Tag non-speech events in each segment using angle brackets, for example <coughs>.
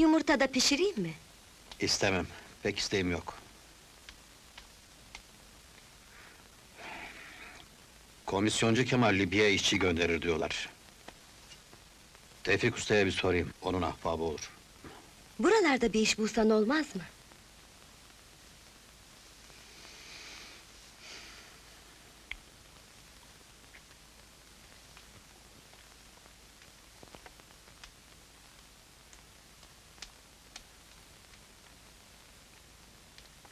Yumurta da pişireyim mi? İstemem. Pek isteğim yok. Komisyoncu Kemal Libya'ya işçi gönderir diyorlar. Tevfik Usta'ya bir sorayım, onun ahbabı olur. Buralarda bir iş bulsan olmaz mı?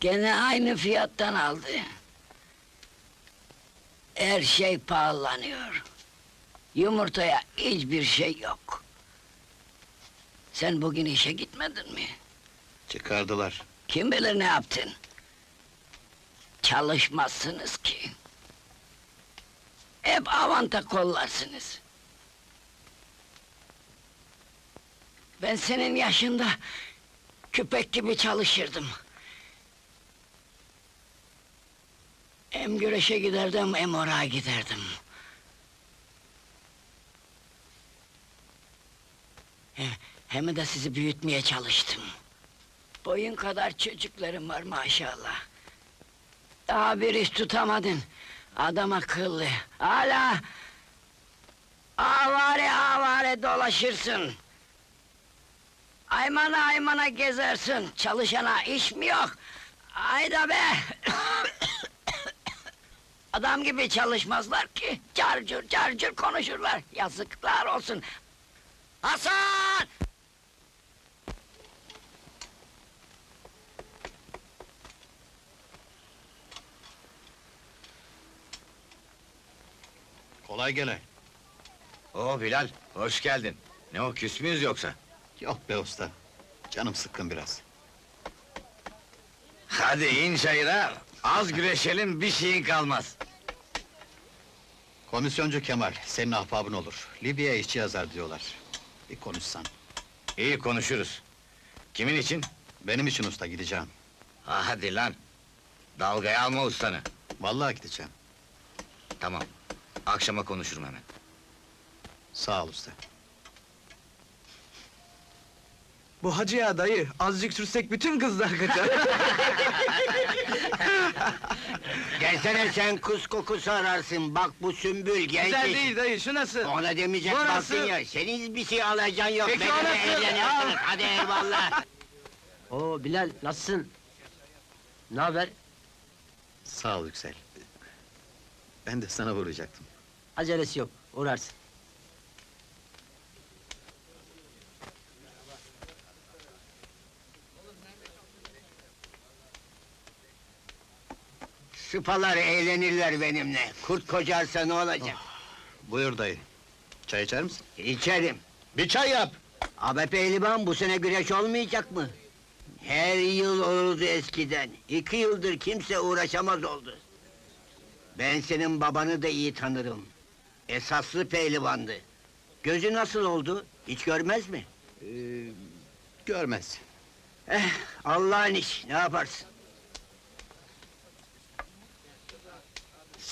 Gene aynı fiyattan aldı. Her şey pahalanıyor. Yumurtaya hiçbir şey yok. Sen bugün işe gitmedin mi? Çıkardılar. Kim bilir ne yaptın? Çalışmazsınız ki. Hep avanta kollarsınız. Ben senin yaşında köpek gibi çalışırdım. Hem güreşe giderdim hem oraya giderdim. He- Hem de sizi büyütmeye çalıştım. Boyun kadar çocuklarım var maşallah. Daha bir iş tutamadın. Adam akıllı. Hala... Avare avare dolaşırsın. Aymana aymana gezersin. Çalışana iş mi yok? Hayda be! <coughs> Adam gibi çalışmazlar ki. Carcur carcur konuşurlar. Yazıklar olsun. Hasan! Kolay gele. Oo Bilal, hoş geldin. Ne o, küs müyüz yoksa? Yok be usta. Canım sıkkın biraz. Hadi in çayıra, az güreşelim bir şeyin kalmaz. Komisyoncu Kemal, senin ahbabın olur. Libya'ya işçi yazar diyorlar. Bir konuşsan. İyi konuşuruz. Kimin için? Benim için usta gideceğim. Ha, hadi lan. Dalgaya alma ustanı. Vallahi gideceğim. Tamam, akşama konuşurum hemen. Sağ ol usta. Bu hacı ya dayı, azıcık sürsek bütün kızlar kaçar. <laughs> <laughs> Gelsene sen kız kokusu ararsın. Bak bu sümbül genç. Güzel değil dayı, şu nasıl? Ona demeyecek Bu baktın ya. Senin bir şey alacaksın yok. Peki Benimle o nasıl? eğleniyorsunuz. Al. Hadi eyvallah. <laughs> Oo Bilal nasılsın? Ne haber? Sağ ol Yüksel. Ben de sana vuracaktım. Acelesi yok. Uğrarsın. Sıpalar eğlenirler benimle. Kurt kocarsa ne olacak? Buyur dayı. Çay içer misin? İçerim. Bir çay yap! Abi pehlivan bu sene güreş olmayacak mı? Her yıl olurdu eskiden. İki yıldır kimse uğraşamaz oldu. Ben senin babanı da iyi tanırım. Esaslı pehlivandı. Gözü nasıl oldu? Hiç görmez mi? Ee, görmez. Eh, Allah'ın iş, ne yaparsın?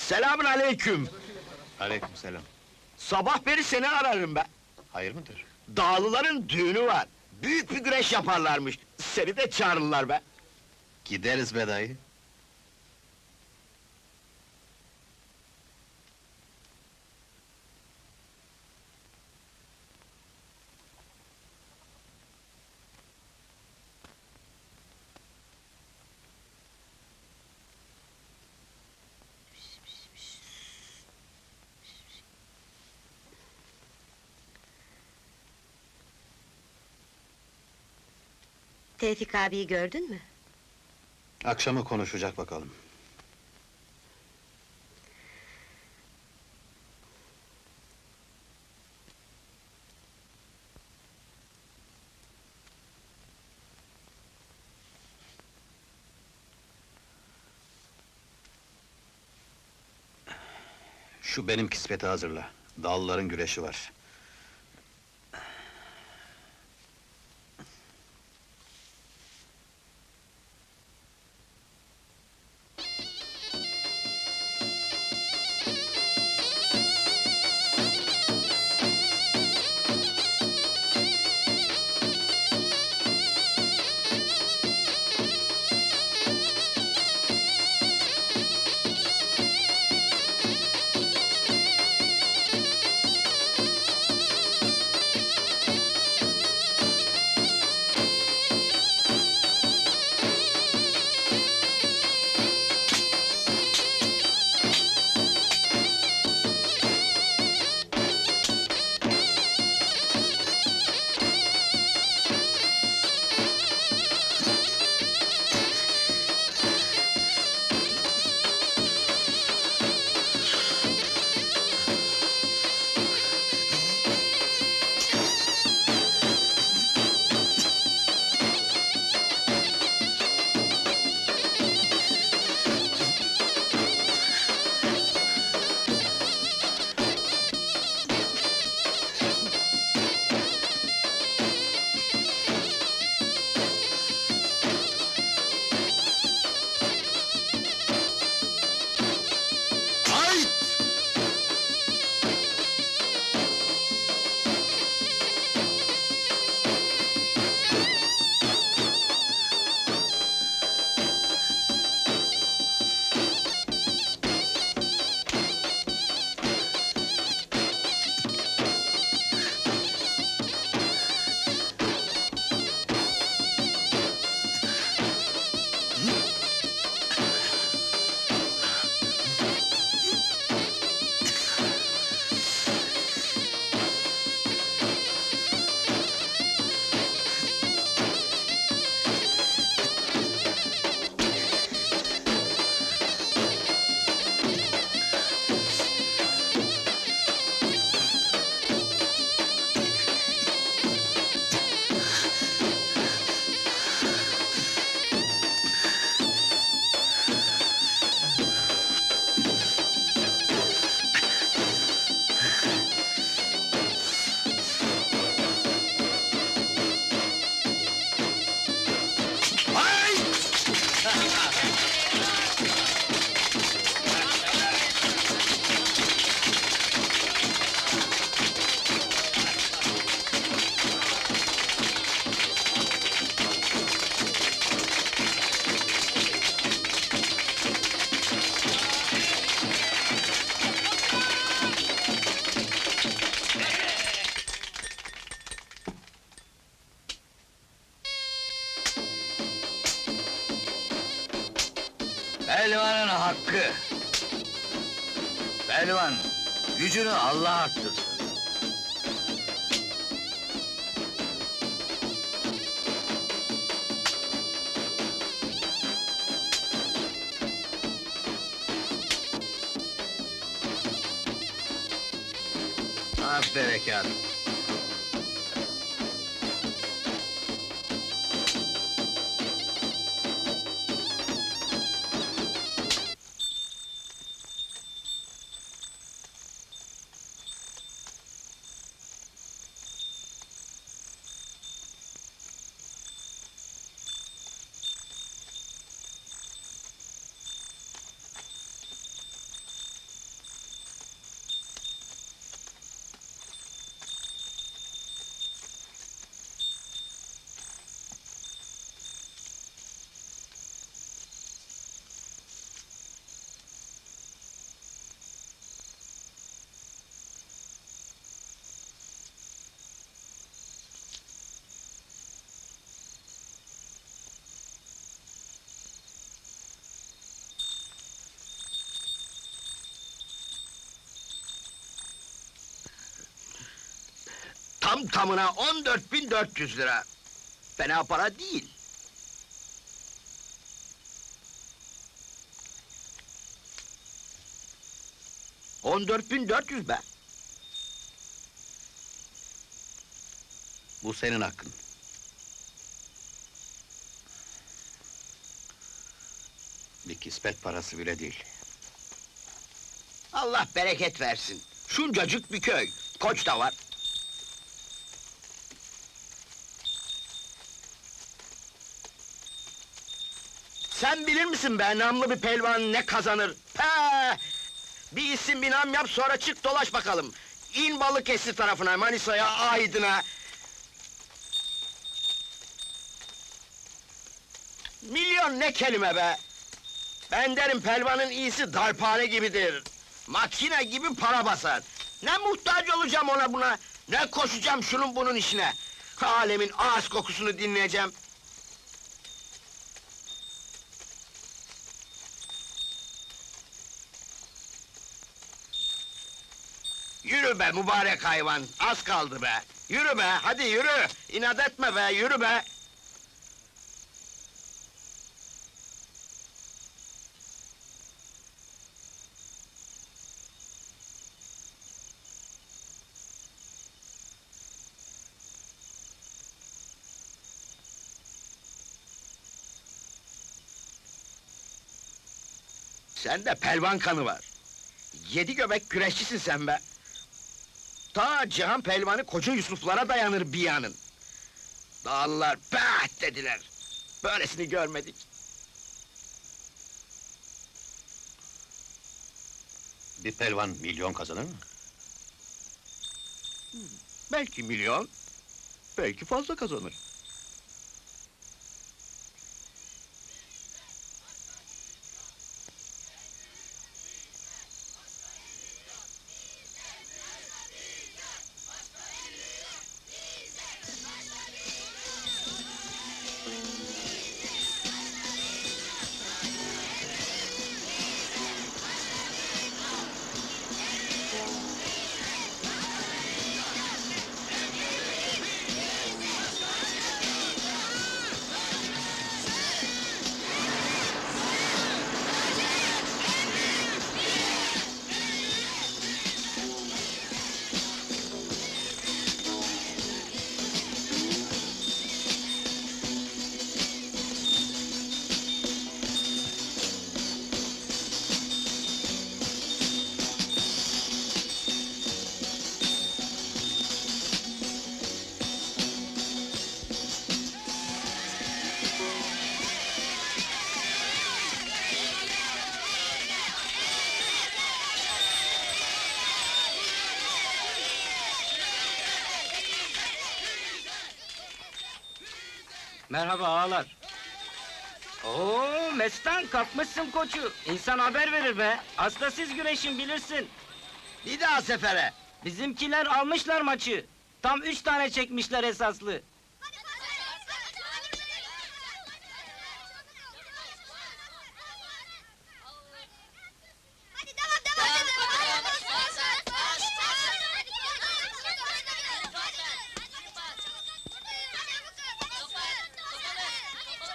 Selamun aleyküm. Aleykümselam. Sabah beri seni ararım ben. Hayır mıdır? Dağlıların düğünü var. Büyük bir güreş yaparlarmış. Seni de çağırırlar be. Gideriz be dayı. Tevfik abiyi gördün mü? Akşama konuşacak bakalım. Şu benim kispeti hazırla. Dalların güreşi var. Hakkı. Pehlivan, gücünü Allah arttırsın. Az berekat. Tam tamına 14.400 lira. Fena para değil. On dört bin dört yüz be. Bu senin hakkın. Bir kismet parası bile değil. Allah bereket versin. Şuncacık bir köy. Koç da var. Sen bilir misin be namlı bir pelvan ne kazanır? Pe! Bir isim bir nam yap sonra çık dolaş bakalım. İn Balıkesir tarafına, Manisa'ya, Aydın'a. Milyon ne kelime be! Ben derim pelvanın iyisi darphane gibidir. Makine gibi para basar. Ne muhtaç olacağım ona buna, ne koşacağım şunun bunun işine. Alemin ağız kokusunu dinleyeceğim. Yürü be mübarek hayvan, az kaldı be. Yürü be, hadi yürü. İnat etme be, yürü be. Sende pelvan kanı var. Yedi göbek güreşçisin sen be. Ta Cihan pelvanı koca Yusuflara dayanır bir yanın. Dağlılar bah dediler. Böylesini görmedik. Bir pelvan milyon kazanır mı? Belki milyon, belki fazla kazanır. Merhaba ağalar. Oo Mestan kalkmışsın koçu. İnsan haber verir be. Asla siz güreşin bilirsin. Bir daha sefere. Bizimkiler almışlar maçı. Tam üç tane çekmişler esaslı.